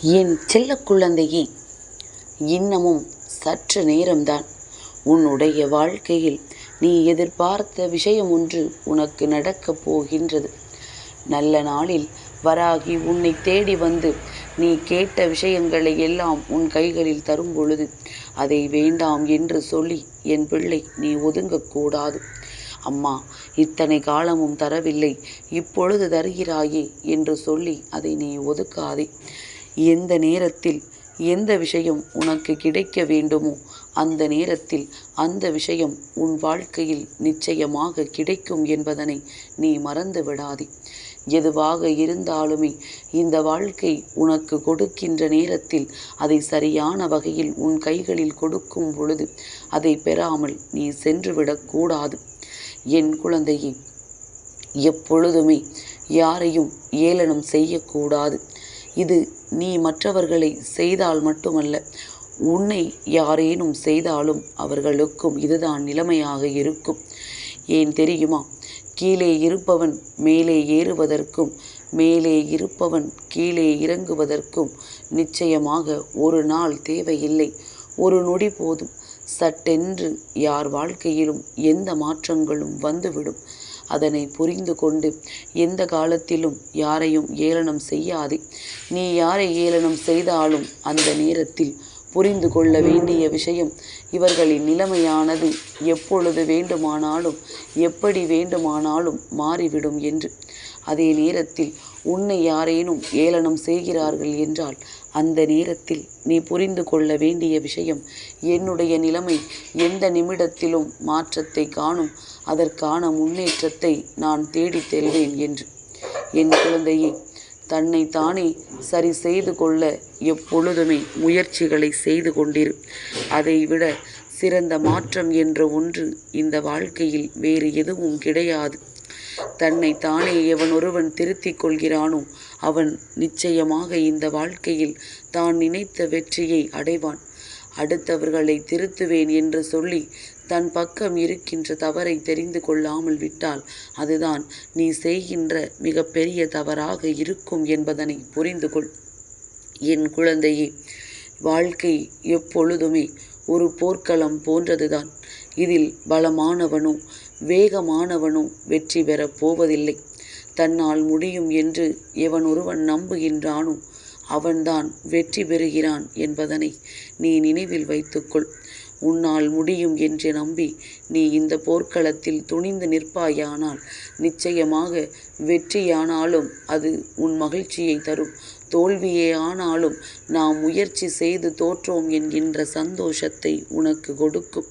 என் செல்ல குழந்தையே இன்னமும் சற்று நேரம்தான். உன்னுடைய வாழ்க்கையில் நீ எதிர்பார்த்த விஷயம் ஒன்று உனக்கு நடக்கப் போகின்றது. நல்ல நாளில் வராகி உன்னை தேடி வந்து நீ கேட்ட விஷயங்களை எல்லாம் உன் கைகளில் தரும் பொழுது அதை வேண்டாம் என்று சொல்லி என் பிள்ளை நீ ஒதுங்கக்கூடாது அம்மா இத்தனை காலமும் தரவில்லை இப்பொழுது தருகிறாயே என்று சொல்லி அதை நீ ஒதுக்காதே. எந்த நேரத்தில் எந்த விஷயம் உனக்கு கிடைக்க வேண்டுமோ அந்த நேரத்தில் அந்த விஷயம் உன் வாழ்க்கையில் நிச்சயமாக கிடைக்கும் என்பதனை நீ மறந்து விடாதே. எதுவாக இருந்தாலுமே இந்த வாழ்க்கை உனக்கு கொடுக்கின்ற நேரத்தில் அதை சரியான வகையில் உன் கைகளில் கொடுக்கும் பொழுது அதை பெறாமல் நீ சென்றுவிடக்கூடாது என் குழந்தையே எப்பொழுதுமே யாரையும் ஏளனம் செய்யக்கூடாது இது நீ மற்றவர்களை செய்தால் மட்டுமல்ல உன்னை யாரேனும் செய்தாலும் அவர்களுக்கும் இதுதான் நிலைமையாக இருக்கும். ஏன் தெரியுமா? கீழே இருப்பவன் மேலே ஏறுவதற்கும் மேலே இருப்பவன் கீழே இறங்குவதற்கும் நிச்சயமாக ஒரு நாள் தேவையில்லை. ஒரு நொடி போதும். சட்டென்று யார் வாழ்க்கையிலும் எந்த மாற்றங்களும் வந்துவிடும். அதனை புரிந்து கொண்டு எந்த காலத்திலும் யாரையும் ஏளனம் செய்யாதே. நீ யாரை ஏளனம் செய்தாலும் அந்த நேரத்தில் புரிந்து கொள்ள வேண்டிய விஷயம் இவர்களின் நிலைமையானது எப்பொழுது வேண்டுமானாலும் எப்படி வேண்டுமானாலும் மாறிவிடும் என்று. அதே நேரத்தில் உன்னை யாரேனும் ஏளனம் செய்கிறார்கள் என்றால் அந்த நேரத்தில் நீ புரிந்து கொள்ள வேண்டிய விஷயம் என்னுடைய நிலைமை எந்த நிமிடத்திலும் மாற்றத்தை காணும் அதற்கான முன்னேற்றத்தை நான் தேடித் செல்வேன் என்று. என் குழந்தையே தன்னை தானே சரி செய்து கொள்ள எப்பொழுதுமே முயற்சிகளை செய்து கொண்டிரு. அதைவிட சிறந்த மாற்றம் என்ற ஒன்று இந்த வாழ்க்கையில் வேறு எதுவும் கிடையாது. தன்னை தானே எவன் ஒருவன் திருத்திக் கொள்கிறானோ அவன் நிச்சயமாக இந்த வாழ்க்கையில் தான் நினைத்த வெற்றியை அடைவான். அடுத்தவர்களை திருத்துவேன் என்று சொல்லி தன் பக்கம் இருக்கின்ற தவறை தெரிந்து கொள்ளாமல் விட்டால் அதுதான் நீ செய்கின்ற மிகப்பெரிய தவறாக இருக்கும் என்பதனை புரிந்து கொள். என் குழந்தையே வாழ்க்கை எப்பொழுதுமே ஒரு போர்க்களம் போன்றதுதான். இதில் பலமானவனோ வேகமானவனும் வெற்றி பெறப் போவதில்லை. தன்னால் முடியும் என்று எவன் ஒருவன் நம்புகின்றானோ அவன்தான் வெற்றி பெறுகிறான் என்பதனை நீ நினைவில் வைத்துக்கொள். உன்னால் முடியும் என்று நம்பி நீ இந்த போர்க்களத்தில் துணிந்து நிற்பாயானால் நிச்சயமாக வெற்றியானாலும் அது உன் மகிழ்ச்சியை தரும். தோல்வியே ஆனாலும் நாம் முயற்சி செய்து தோற்றோம் என்கின்ற சந்தோஷத்தை உனக்கு கொடுக்கும்.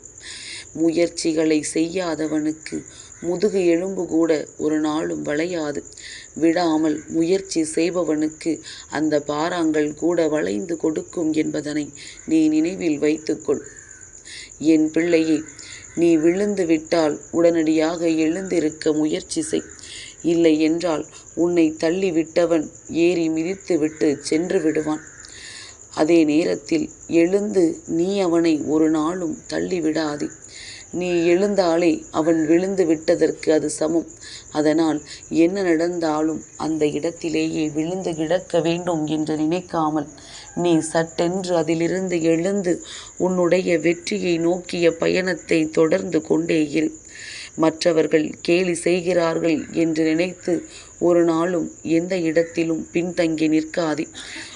முயற்சிகளை செய்யாதவனுக்கு முதுகு எலும்பு கூட ஒரு நாளும் வளையாது. விடாமல் முயற்சி செய்பவனுக்கு அந்த பாறாங்கள் கூட வளைந்து கொடுக்கும் என்பதனை நீ நினைவில் வைத்துக்கொள். என் பிள்ளையே நீ விழுந்து விட்டால் உடனடியாக எழுந்திருக்க முயற்சி செய். இல்லை என்றால் உன்னை தள்ளி விட்டவன் ஏறி மிதித்துவிட்டு சென்று விடுவான். அதே நேரத்தில் எழுந்து நீ அவனை ஒரு நாளும் தள்ளிவிடாதே. நீ எழுந்தாலே அவன் விழுந்து விட்டதற்கு அது சமம். அதனால் என்ன நடந்தாலும் அந்த இடத்திலேயே விழுந்து கிடக்க வேண்டும் என்று நினைக்காமல் நீ சட்டென்று அதிலிருந்து எழுந்து உன்னுடைய வெற்றியை நோக்கிய பயணத்தை தொடர்ந்து கொண்டே இரு. மற்றவர்கள் கேலி செய்கிறார்கள் என்று நினைத்து ஒரு நாளும் எந்த இடத்திலும் பின்தங்கி நிற்காதே.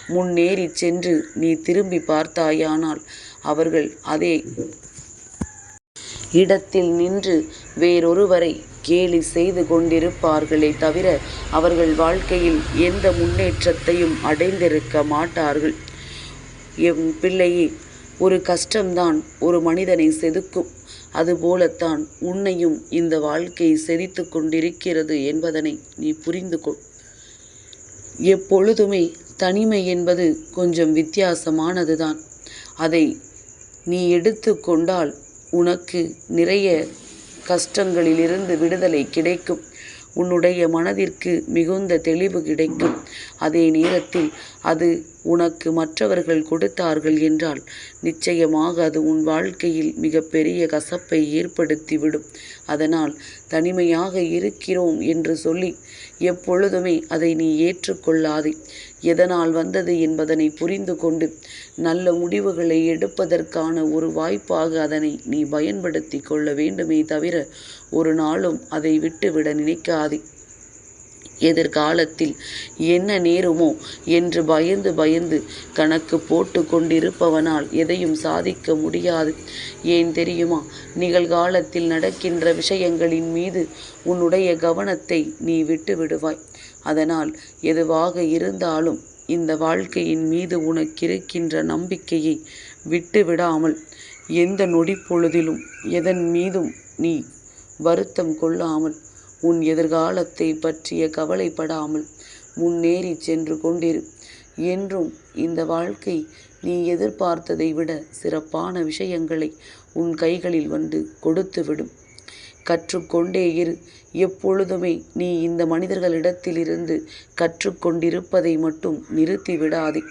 முன்னேறி சென்று நீ திரும்பி பார்த்தாயானால் அவர்கள் அதே இடத்தில் நின்று வேறொருவரை கேலி செய்து கொண்டிருப்பார்களே தவிர அவர்கள் வாழ்க்கையில் எந்த முன்னேற்றத்தையும் அடைந்திருக்க மாட்டார்கள். எம் பிள்ளையே ஒரு கஷ்டம்தான் ஒரு மனிதனை செதுக்கும். அதுபோலத்தான் உன்னையும் இந்த வாழ்க்கை செதித்து கொண்டிருக்கிறது என்பதனை நீ புரிந்து கொள் எப்பொழுதுமே தனிமை என்பது கொஞ்சம் வித்தியாசமானதுதான். அதை நீ எடுத்து கொண்டால் உனக்கு நிறைய கஷ்டங்களிலிருந்து விடுதலை கிடைக்கும். உன்னுடைய மனதிற்கு மிகுந்த தெளிவு கிடைக்கும். அதே நேரத்தில் அது உனக்கு மற்றவர்கள் கொடுத்தார்கள் என்றால் நிச்சயமாக அது உன் வாழ்க்கையில் மிகப்பெரிய கசப்பை ஏற்படுத்திவிடும். அதனால் தனிமையாக இருக்கிறோம் என்று சொல்லி எப்பொழுதுமே அதை நீ ஏற்றுக்கொள்ளாதே. எதனால் வந்தது என்பதனை புரிந்து கொண்டு நல்ல முடிவுகளை எடுப்பதற்கான ஒரு வாய்ப்பாக அதனை நீ பயன்படுத்தி கொள்ள வேண்டுமே தவிர ஒரு நாளும் அதை விட்டுவிட நினைக்காதே. எதிர்காலத்தில் என்ன நேருமோ என்று பயந்து பயந்து கணக்கு போட்டு கொண்டிருப்பவனால் எதையும் சாதிக்க முடியாது. ஏன் தெரியுமா? நிகழ்காலத்தில் நடக்கின்ற விஷயங்களின் மீது உன்னுடைய கவனத்தை நீ விட்டு விடுவாய். அதனால் எதுவாக இருந்தாலும் இந்த வாழ்க்கையின் மீது உனக்கிருக்கின்ற நம்பிக்கையை விட்டு விடாமல் எந்த நொடி பொழுதிலும் எதன் மீதும் நீ வருத்தம் கொள்ளாமல் உன் எதிர்காலத்தை பற்றிய கவலைப்படாமல் முன்னேறி சென்று கொண்டிரு. என்றும் இந்த வாழ்க்கை நீ எதிர்பார்த்ததை விட சிறப்பான விஷயங்களை உன் கைகளில் வந்து கொடுத்துவிடும். கற்றுக்கொண்டே இரு. எப்பொழுதுமே நீ இந்த மனிதர்களிடத்திலிருந்து கற்றுக்கொண்டிருப்பதை மட்டும் நிறுத்தி விடாதே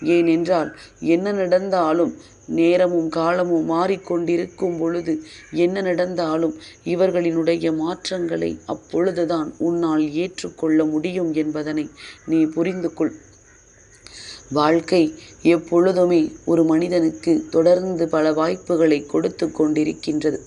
ஏனென்றால் என்ன நடந்தாலும் நேரமும் காலமும் மாறிக்கொண்டிருக்கும் பொழுது என்ன நடந்தாலும் இவர்களினுடைய மாற்றங்களை அப்பொழுதுதான் உன்னால் ஏற்றுக்கொள்ள முடியும் என்பதனை நீ புரிந்து கொள் வாழ்க்கை எப்பொழுதுமே ஒரு மனிதனுக்கு தொடர்ந்து பல வாய்ப்புகளை கொடுத்து கொண்டிருக்கின்றது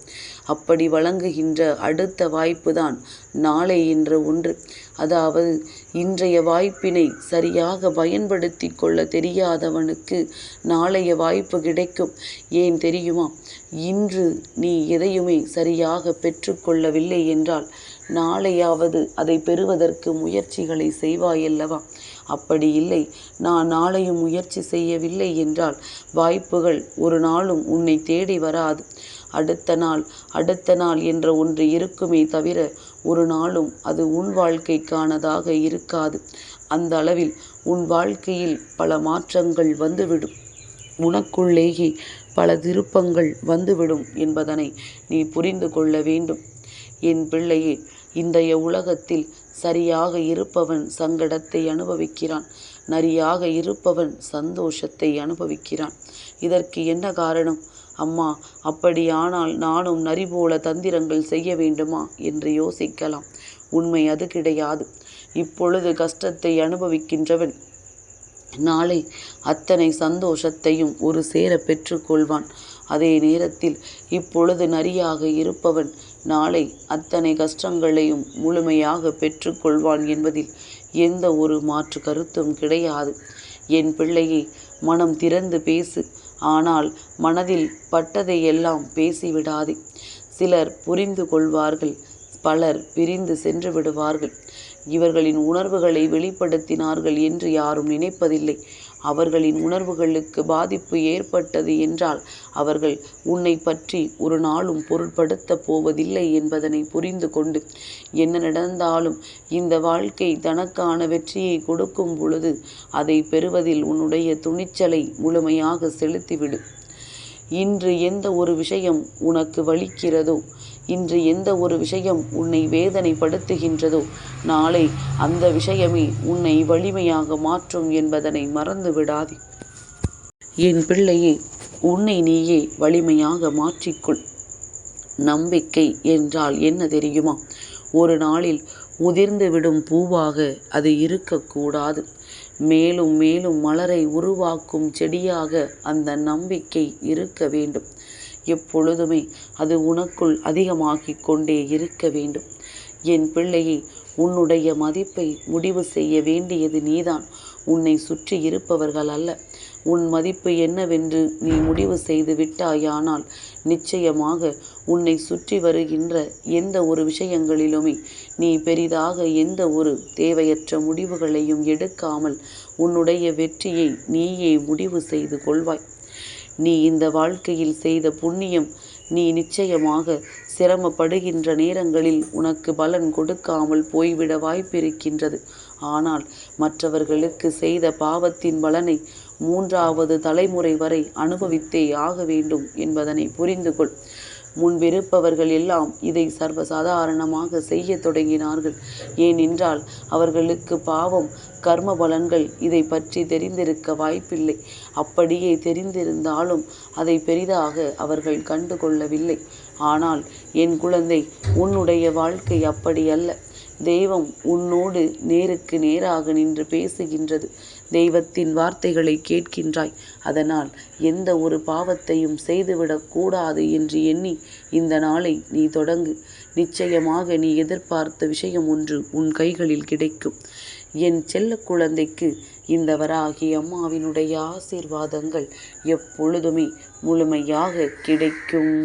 அப்படி வழங்குகின்ற அடுத்த வாய்ப்புதான் நாளை என்ற ஒன்று. அதாவது இன்றைய வாய்ப்பினை சரியாக பயன்படுத்தி கொள்ள தெரியாதவனுக்கு நாளைய வாய்ப்பு கிடைக்கும். ஏன் தெரியுமா? இன்று நீ எதையுமே சரியாக பெற்றுக்கொள்ளவில்லை என்றால் நாளையாவது அதை பெறுவதற்கு முயற்சிகளை செய்வாயல்லவா? அப்படி இல்லை. நான் நாளையும் முயற்சி செய்யவில்லை என்றால் வாய்ப்புகள் ஒரு நாளும் உன்னை தேடி வராது. அடுத்த நாள் அடுத்த நாள் என்ற ஒன்று இருக்குமே தவிர ஒரு நாளும் அது உன் வாழ்க்கைக்கானதாக இருக்காது. அந்த அளவில் உன் வாழ்க்கையில் பல மாற்றங்கள் வந்துவிடும். உனக்குள்ளேயே பல திருப்பங்கள் வந்துவிடும் என்பதனை நீ புரிந்து கொள்ள வேண்டும். என் பிள்ளையே இன்றைய உலகத்தில் சரியாக இருப்பவன் சங்கடத்தை அனுபவிக்கிறான். நரியாக இருப்பவன் சந்தோஷத்தை அனுபவிக்கிறான். இதற்கு என்ன காரணம்? அம்மா அப்படியானால் நானும் நரி போல தந்திரங்கள் செய்ய வேண்டுமா? என்று யோசிக்கலாம். உண்மை அது கிடையாது. இப்பொழுது கஷ்டத்தை அனுபவிக்கின்றவன். நாளை அத்தனை சந்தோஷத்தையும் ஒரு சேர பெற்றுக்கொள்வான். அதே நேரத்தில் இப்பொழுது நரியாக இருப்பவன் நாளை அத்தனை கஷ்டங்களையும் முழுமையாக பெற்றுக்கொள்வான் என்பதில் எந்த ஒரு மாற்று கருத்தும் கிடையாது. என் பிள்ளையை மனம் திறந்து பேசு. ஆனால் மனதில் பட்டதை எல்லாம் பேசிவிடாதே. சிலர் புரிந்து கொள்வார்கள் பலர் பிரிந்து சென்று விடுவார்கள். இவர்களின் உணர்வுகளை வெளிப்படுத்தினார்கள் என்று யாரும் நினைப்பதில்லை. அவர்களின் உணர்வுகளுக்கு பாதிப்பு ஏற்பட்டது என்றால் அவர்கள் உன்னை பற்றி ஒரு நாளும் பொருட்படுத்தப் போவதில்லை என்பதனை புரிந்து கொண்டு என்ன நடந்தாலும் இந்த வாழ்க்கை தனக்கான வெற்றியை கொடுக்கும் பொழுது அதை பெறுவதில் உன்னுடைய துணிச்சலை முழுமையாக செலுத்திவிடு. இன்று எந்த ஒரு விஷயம் உனக்கு வலிக்கிறதோ இன்று எந்த ஒரு விஷயம் உன்னை வேதனைப்படுத்துகின்றதோ நாளை அந்த விஷயமே உன்னை வலிமையாக மாற்றும் என்பதனை மறந்து விடாதே. என் பிள்ளையே உன்னை நீயே வலிமையாக மாற்றிக்கொள். நம்பிக்கை என்றால் என்ன தெரியுமா? ஒரு நாளில் உதிர்ந்து விடும் பூவாக அது இருக்கக்கூடாது. மேலும் மேலும் மலரை உருவாக்கும் செடியாக அந்த நம்பிக்கை இருக்க வேண்டும். எப்பொழுதுமே அது உனக்குள் அதிகமாகிக் கொண்டே இருக்க வேண்டும். என் பிள்ளையை உன்னுடைய மதிப்பை முடிவு செய்ய வேண்டியது நீதான். உன்னை சுற்றி இருப்பவர்கள் அல்ல. உன் மதிப்பு என்னவென்று நீ முடிவு செய்து விட்டாயானால் நிச்சயமாக உன்னை சுற்றி வருகின்ற எந்த ஒரு விஷயங்களிலுமே நீ பெரிதாக எந்த ஒரு தேவையற்ற முடிவுகளையும் எடுக்காமல் உன்னுடைய வெற்றியை நீயே முடிவு செய்து கொள்வாய். நீ இந்த வாழ்க்கையில் செய்த புண்ணியம் நீ நிச்சயமாக சிரமப்படுகின்ற நேரங்களில் உனக்கு பலன் கொடுக்காமல் போய்விட வாய்ப்பிருக்கின்றது. ஆனால் மற்றவர்களுக்கு செய்த பாவத்தின் பலனை மூன்றாவது தலைமுறை வரை அனுபவித்தே ஆக வேண்டும் என்பதனை புரிந்து கொள் முன்பிருப்பவர்கள் எல்லாம் இதை சர்வசாதாரணமாக செய்ய தொடங்கினார்கள். ஏனென்றால் அவர்களுக்கு பாவம் கர்ம பலன்கள் இதை பற்றி தெரிந்திருக்க வாய்ப்பில்லை. அப்படியே தெரிந்திருந்தாலும் அதை பெரிதாக அவர்கள் கண்டு கொள்ளவில்லை. ஆனால் என் குழந்தை உன்னுடைய வாழ்க்கை அப்படி அல்ல. தெய்வம் உன்னோடு நேருக்கு நேராக நின்று பேசுகின்றது. தெய்வத்தின் வார்த்தைகளை கேட்கின்றாய். அதனால் எந்த ஒரு பாவத்தையும் செய்துவிடக்கூடாது என்று எண்ணி இந்த நாளை நீ தொடங்கு. நிச்சயமாக நீ எதிர்பார்த்த விஷயம் ஒன்று உன் கைகளில் கிடைக்கும். என் செல்ல குழந்தைக்கு இந்த வராகி அம்மாவினுடைய ஆசீர்வாதங்கள் எப்பொழுதுமே முழுமையாக கிடைக்கும்.